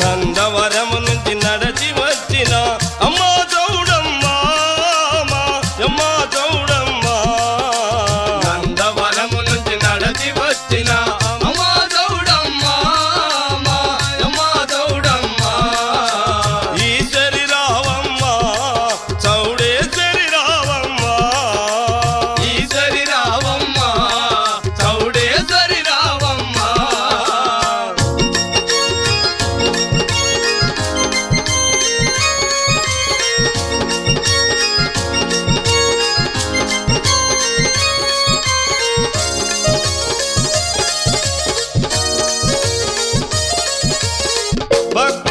నందవరము నుంచి నడచి వచ్చిన అమ్మా చౌడమ్మా అమ్మా చౌడమ్మ. Look.